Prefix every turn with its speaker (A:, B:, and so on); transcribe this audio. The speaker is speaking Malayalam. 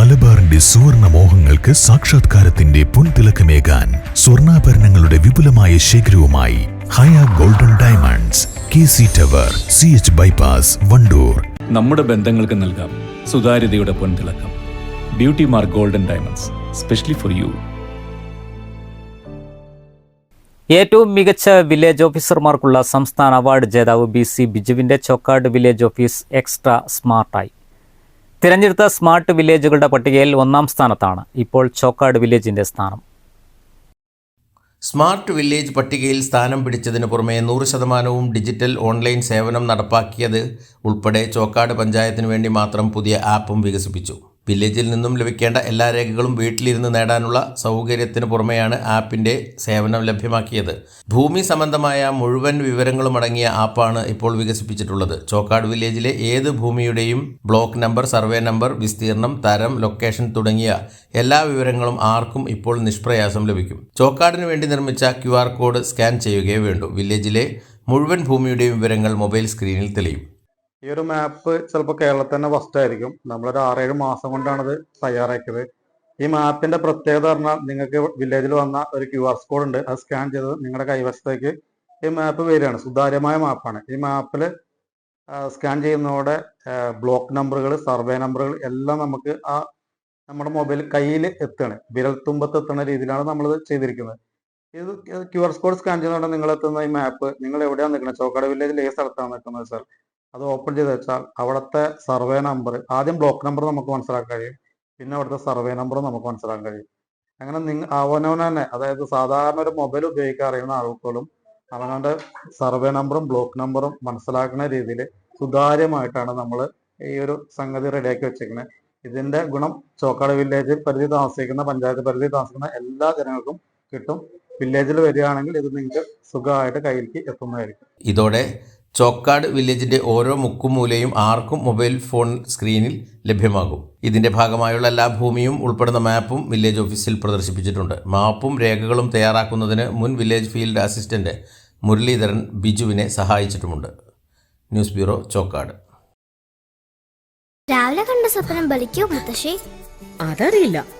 A: മലബാറിന്റെ സുവർണ മോഹങ്ങൾക്ക് സാക്ഷാത്കാരത്തിന്റെ പൊൻതിളക്കമേകാൻ സ്വർണാഭരണങ്ങളുടെ വിപുലമായ ശേഖരവുമായി Haya golden diamonds K C tower C H bypass Wandoor.
B: നമ്മുടെ ബന്ധങ്ങൾക്ക് നൽകാം സുതാര്യതയുടെ പൊൻതിളക്കം. Beauty mark golden diamonds specially for you.
C: ഏറ്റവും മികച്ച വില്ലേജ് ഓഫീസർമാർക്കുള്ള സംസ്ഥാന അവാർഡ് ജേതാവ് ബി സി ബിജുവിന്റെ ചോക്കാട് വില്ലേജ് ഓഫീസ് എക്സ്ട്രാ സ്മാർട്ടായി. തിരഞ്ഞെടുത്ത സ്മാർട്ട് വില്ലേജുകളുടെ പട്ടികയിൽ ഒന്നാം സ്ഥാനത്താണ് ഇപ്പോൾ ചോക്കാട് വില്ലേജിന്റെ സ്ഥാനം.
D: സ്മാർട്ട് വില്ലേജ് പട്ടികയിൽ സ്ഥാനം പിടിച്ചതിന് പുറമെ നൂറ് ശതമാനവും ഡിജിറ്റൽ ഓൺലൈൻ സേവനം നടപ്പാക്കിയത് ഉൾപ്പെടെ ചോക്കാട് പഞ്ചായത്തിന് വേണ്ടി മാത്രം പുതിയ ആപ്പും വികസിപ്പിച്ചു. വില്ലേജിൽ നിന്നും ലഭിക്കേണ്ട എല്ലാ രേഖകളും വീട്ടിലിരുന്ന് നേടാനുള്ള സൗകര്യത്തിന് പുറമെയാണ് ആപ്പിന്റെ സേവനം ലഭ്യമാക്കിയത്. ഭൂമി സംബന്ധമായ മുഴുവൻ വിവരങ്ങളും അടങ്ങിയ ആപ്പാണ് ഇപ്പോൾ വികസിപ്പിച്ചിട്ടുള്ളത്. ചോക്കാട് വില്ലേജിലെ ഏത് ഭൂമിയുടെയും ബ്ലോക്ക് നമ്പർ സർവേ നമ്പർ വിസ്തീർണം തരം ലൊക്കേഷൻ തുടങ്ങിയ എല്ലാ വിവരങ്ങളും ആർക്കും ഇപ്പോൾ നിഷ്പ്രയാസം ലഭിക്കും. ചോക്കാടിന് വേണ്ടി നിർമ്മിച്ച ക്യു കോഡ് സ്കാൻ ചെയ്യുകയേ വേണ്ടു. വില്ലേജിലെ മുഴുവൻ ഭൂമിയുടെയും വിവരങ്ങൾ മൊബൈൽ സ്ക്രീനിൽ തെളിയും.
E: ഈ ഒരു മാപ്പ് ചിലപ്പോൾ കേരളത്തിൽ തന്നെ ഫസ്റ്റ് ആയിരിക്കും. നമ്മളൊരു ആറേഴ് മാസം കൊണ്ടാണ് ഇത് തയ്യാറാക്കിയത്. ഈ മാപ്പിന്റെ പ്രത്യേകത പറഞ്ഞാൽ നിങ്ങൾക്ക് വില്ലേജിൽ വന്ന ഒരു ക്യു ആർ കോഡ് ഉണ്ട്. അത് സ്കാൻ ചെയ്ത് നിങ്ങളുടെ കൈവശത്തേക്ക് ഈ മാപ്പ് വരികയാണ്. സുതാര്യമായ മാപ്പാണ് ഈ മാപ്പിൽ സ്കാൻ ചെയ്യുന്നതോടെ ബ്ലോക്ക് നമ്പറുകൾ സർവേ നമ്പറുകൾ എല്ലാം നമുക്ക് ആ നമ്മുടെ മൊബൈൽ കയ്യിൽ എത്തുകയാണ് വിരൽത്തുമ്പത്ത് എത്തുന്ന രീതിയിലാണ് നമ്മളിത് ചെയ്തിരിക്കുന്നത്. ഇത് ക്യു ആർ കോഡ് സ്കാൻ ചെയ്യുന്നതോടെ നിങ്ങൾ എത്തുന്ന ഈ മാപ്പ് നിങ്ങൾ എവിടെയാണ് നിൽക്കുന്നത് ചോക്കാട് വില്ലേജിൽ ഏത് സ്ഥലത്താണ് നിൽക്കുന്നത് സാർ അത് ഓപ്പൺ ചെയ്ത് വെച്ചാൽ അവിടുത്തെ സർവേ നമ്പർ ആദ്യം ബ്ലോക്ക് നമ്പർ നമുക്ക് മനസ്സിലാക്കാൻ കഴിയും. പിന്നെ അവിടുത്തെ സർവേ നമ്പർ നമുക്ക് മനസ്സിലാക്കാൻ കഴിയും. അങ്ങനെ നിങ്ങൾ അവനവൻ തന്നെ അതായത് സാധാരണ ഒരു മൊബൈൽ ഉപയോഗിക്കാൻ അറിയുന്ന ആൾക്കാരും അവനവന്റെ സർവേ നമ്പറും ബ്ലോക്ക് നമ്പറും മനസ്സിലാക്കുന്ന രീതിയിൽ സുതാര്യമായിട്ടാണ് നമ്മൾ ഈ ഒരു സംഗതി റെഡിയാക്കി വെച്ചേക്കുന്നത് ഇതിന്റെ ഗുണം ചോക്കാട് വില്ലേജ് പരിധി താമസിക്കുന്ന പഞ്ചായത്ത് പരിധി താമസിക്കുന്ന എല്ലാ ജനങ്ങൾക്കും കിട്ടും. വില്ലേജിൽ വരികയാണെങ്കിൽ ഇത് നിങ്ങൾക്ക് സുഖമായിട്ട് കയ്യിലേക്ക് എത്തുന്നതായിരിക്കും.
D: ഇതോടെ ചോക്കാട് വില്ലേജിന്റെ ഓരോ മുക്കും മൂലയും ആർക്കും മൊബൈൽ ഫോൺ സ്ക്രീനിൽ ലഭ്യമാകും. ഇതിന്റെ ഭാഗമായുള്ള എല്ലാ ഭൂമിയും ഉൾപ്പെടുന്ന മാപ്പും വില്ലേജ് ഓഫീസിൽ പ്രദർശിപ്പിച്ചിട്ടുണ്ട്. മാപ്പും രേഖകളും തയ്യാറാക്കുന്നതിന് മുൻ വില്ലേജ് ഫീൽഡ് അസിസ്റ്റന്റ് മുരളീധരൻ ബിജുവിനെ സഹായിച്ചിട്ടുമുണ്ട്. News bureau Chokkad.
F: രാവിലെ കണ്ട സ്വപ്നം ബലിക്കോ മുത്തശ്ശി?
G: അതറിയില്ല.